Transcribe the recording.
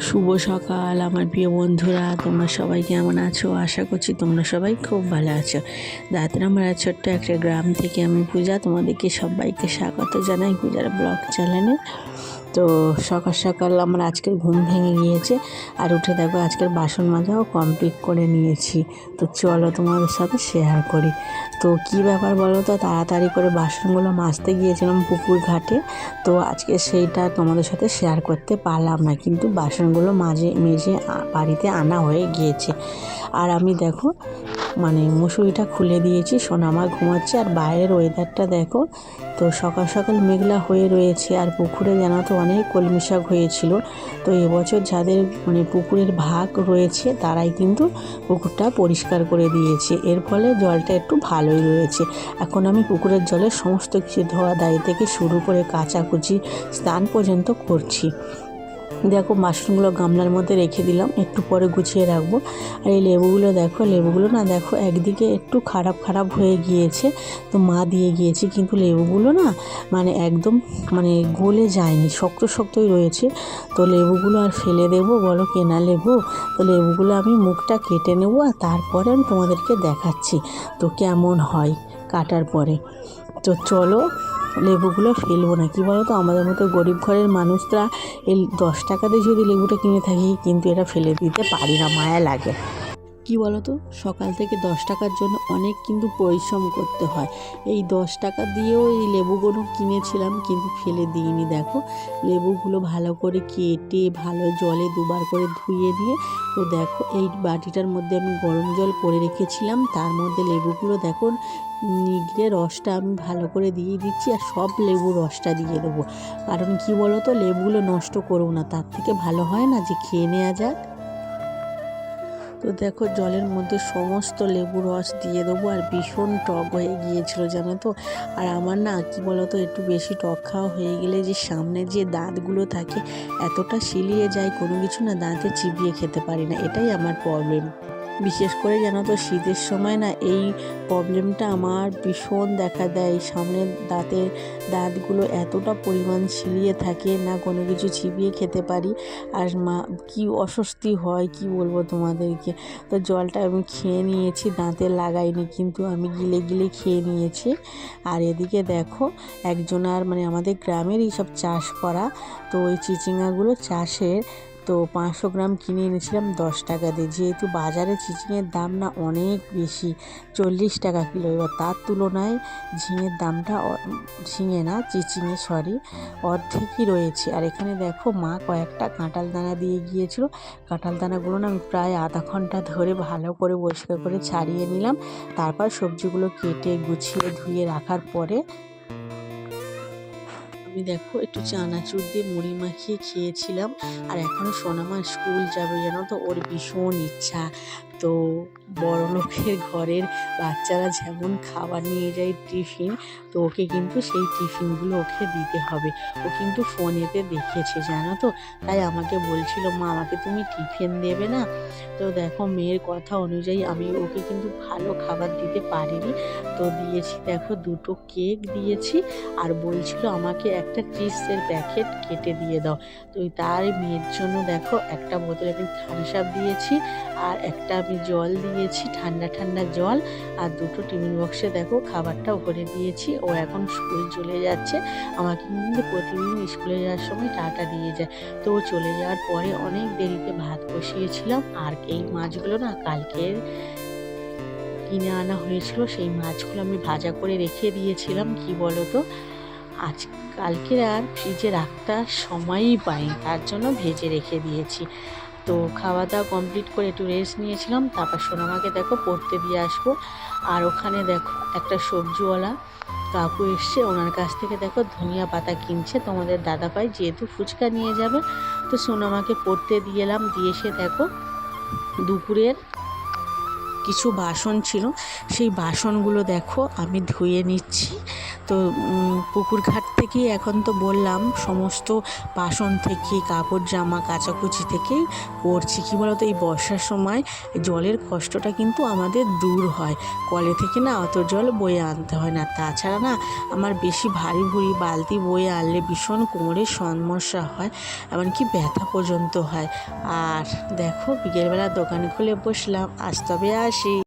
শুভ সকাল, আমার প্রিয় বন্ধুরা, তোমরা সবাই কেমন আছো? আশা করছি তোমরা সবাই খুব ভালো আছো। দাঁতরামারা ছোট্ট একটা গ্রাম থেকে আমি পূজা, তোমাদেরকে সবাইকে স্বাগত জানাই পূজার ব্লগ চ্যানেলে। তো সকাল সকাল আমার আজকের ঘুম ভেঙে গিয়েছে। আর উঠে দেখো আজকের বাসন মাজাও কমপ্লিট করে নিয়েছি। তো চলো তোমাদের সাথে শেয়ার করি। তো কি ব্যাপার বলো তো? তাড়াতাড়ি করে বাসনগুলো মাজতে গিয়েছিলাম পুকুর ঘাটে। তো আজকে সেইটা তোমাদের সাথে শেয়ার করতে পারলাম না। কিন্তু বাসনগুলো মাঝে মেজে বাড়িতে আনা হয়ে গিয়েছে। আর আমি দেখো মানে মুসুরিটা খুলে দিয়েছি সোনামা ঘুমাচ্ছে আর বাইরের ওয়েদারটা দেখো। তো সকাল সকাল মেঘলা হয়ে রয়েছে আর পুকুরে যেন তো অনেক কলমি শাক হয়েছিল। তো এবছর যাদের মানে পুকুরের ভাগ রয়েছে, তারাই কিন্তু পুকুরটা পরিষ্কার করে দিয়েছে। এর ফলে জলটা একটু ভালোই রয়েছে। এখন আমি পুকুরের জলে সমস্ত কিছু ধোয়া দায়ী থেকে শুরু করে কাচাকুচি স্নান পর্যন্ত করছি। দেখো মাশরুমগুলো গামলার মধ্যে রেখে দিলাম, একটু পরে গুছিয়ে রাখব। আর এই লেবুগুলো দেখো, লেবুগুলো না দেখো একদিকে একটু খারাপ খারাপ হয়ে গিয়েছে, তো মা দিয়ে গিয়েছে, কিন্তু লেবুগুলো না মানে একদম মানে গলে যায়নি, শক্ত শক্তই রয়েছে। তো লেবুগুলো আর ফেলে দেবো, বলো কেনা লেবু? তো লেবুগুলো আমি মুখটা কেটে নেব আর তারপরে আমি তোমাদেরকে দেখাচ্ছি, তো কেমন হয় কাটার পরে। তো চলো লেবুগুলো ফেলব না। কী বলো তো আমাদের মতো গরিব ঘরের মানুষরা এই দশ টাকাতে যদি লেবুটা কিনে থাকি, কিন্তু এটা ফেলে দিতে পারি না, মায়া লাগে। কি বলো তো সকাল থেকে দশ টাকার জন্য অনেক কিন্তু পরিশ্রম করতে হয়। এই দশ টাকা দিয়েও এই লেবুগুলো কিনেছিলাম, কিন্তু ফেলে দিইনি। দেখো, লেবুগুলো ভালো করে কেটে, ভালো জলে দুবার করে ধুয়ে দিয়ে, তো দেখো, এই বাটিটার মধ্যে আমি গরম জল করে রেখেছিলাম। তার মধ্যে লেবুগুলো দেখো নিগড়ে রসটা আমি ভালো করে দিয়ে দিচ্ছি আর সব লেবু রসটা দিয়ে দেবো। কারণ কি বলো তো লেবুগুলো নষ্ট করো না, তার থেকে ভালো হয় না যে খেয়ে নেওয়া যাক। তো দেখো, জলের মধ্যে সমস্ত লেবু রস দিয়ে দেবো আর ভীষণ টক হয়ে গিয়েছিল, জানো তো? আর আমার না, কি বলো তো একটু বেশি টক খাওয়া হয়ে গেলে যে সামনে যে দাঁতগুলো থাকে, এতটা শিলিয়ে যায়, কোনো কিছু না, দাঁতে চিবিয়ে খেতে পারি না। এটাই আমার প্রবলেম বিশেষ করে জানো তো শীতের সময় না এই প্রবলেমটা আমার ভীষণ দেখা দেয়। সামনের দাঁতের দাঁতগুলো এতটা পরিমাণ ছিলিয়ে থাকে না কোনো কিছু চিবিয়ে খেতে পারি। আর মা, কি অস্বস্তি হয়, কি বলব তোমাদেরকে? তো জলটা আমি খেয়ে নিয়েছি, দাঁতে লাগাইনি কিন্তু আমি গিলে গিলে খেয়ে নিয়েছি। আর এদিকে দেখো একজনার মানে আমাদের গ্রামেরই সব চাষ করা। তো ওই চিচিঙ্গাগুলো চাষের তো পাঁচশো গ্রাম কিনে এনেছিলাম, দশ টাকা দিয়ে। যেহেতু বাজারে চিচিংয়ের দাম না অনেক বেশি, চল্লিশ টাকা কিলো। এবার তার তুলনায় ঝিঙের দামটা ঝিঙে না চিচিঙে সরি, অর্ধেকই রয়েছে। আর এখানে দেখো মা কয়েকটা কাঁঠাল দানা দিয়ে গিয়েছিল। কাঁঠাল দানাগুলো না আমি প্রায় আধা ঘণ্টা ধরে ভালো করে পরিষ্কার করে ছাড়িয়ে নিলাম। তারপর সবজিগুলো কেটে, গুছিয়ে, ধুয়ে রাখার পরে আমি দেখো একটু চানাচুর দিয়ে মুড়ি মাখিয়ে খেয়েছিলাম। আর এখন সোনামা স্কুল যাবে জানো তো? ওর ভীষণ ইচ্ছা। তো বড় লোকের ঘরের বাচ্চারা যেমন খাবার নিয়ে যায় টিফিন, তো ওকে কিন্তু সেই টিফিনগুলো ওকে দিতে হবে। ও কিন্তু ফোনেতে দেখেছে, জানো তো? তাই আমাকে বলছিল, মা, আমাকে তুমি টিফিন দেবে না? তো দেখো, মেয়ের কথা অনুযায়ী আমি ওকে কিন্তু ভালো খাবার দিতে পারিনি। তো দিয়েছি, দেখো, দুটো কেক দিয়েছি আর বলছিল, আমাকে একটা চিপসের প্যাকেট কেটে দিয়ে দাও। তো তার মেয়ের জন্য দেখো, একটা বোতলে আমি থামস আপ দিয়েছি আর একটা আমি জল দিয়েছি, ঠান্ডা ঠান্ডা জল। আর দুটো টিফিন বক্সে দেখো খাবারটা ভরে দিয়েছি। ও এখন স্কুল চলে যাচ্ছে। আমাকে কিন্তু প্রতিদিন স্কুলে যাওয়ার সময় টাটা দিয়ে যায়। তো ও চলে যাওয়ার পরে অনেক দেরিতে ভাত বসিয়েছিলাম। আর এই মাছগুলো না কালকের কিনে আনা হয়েছিল। সেই মাছগুলো আমি ভাজা করে রেখে দিয়েছিলাম, কি বলো তো আজ কালকে আর ফ্রিজে রাখতে সময়ই পাইনি। তার জন্য ভেজে রেখে দিয়েছি। তো খাওয়া দাওয়া কমপ্লিট করে একটু রেস্ট নিয়েছিলাম। তারপর সোনামাকে দেখো পড়তে দিয়ে আসব। আর ওখানে দেখো একটা সবজিওয়ালা কাকু এসছে। ওনার কাছ থেকে দেখো ধনিয়া পাতা কিনছে তোমাদের দাদা পাই যেহেতু ফুচকা নিয়ে যাবে। তো সোনামাকে পড়তে দিয়ে এলাম। দিয়ে এসে দেখো দুপুরের কিছু বাসন ছিল। সেই বাসনগুলো দেখো, আমি ধুয়ে নিচ্ছি। তো পুকুর ঘাট থেকেই এখন তো বললাম, সমস্ত বাসন থেকে, কাপড় জামা, কাচাকুচি থেকেই করছি। কী বলতো, এই বর্ষার সময় জলের কষ্টটা কিন্তু আমাদের দূর হয়। কলে থেকে না অত জল বয়ে আনতে হয় না। তাছাড়া না, আমার বেশি ভারী ভুরি বালতি বয়ে আনলে ভীষণ কোমরের সমস্যা হয়, এমনকি ব্যথা পর্যন্ত হয়। আর দেখো বিকেলবেলা দোকান খুলে বসলাম, আজ তবে আসি Takahashi.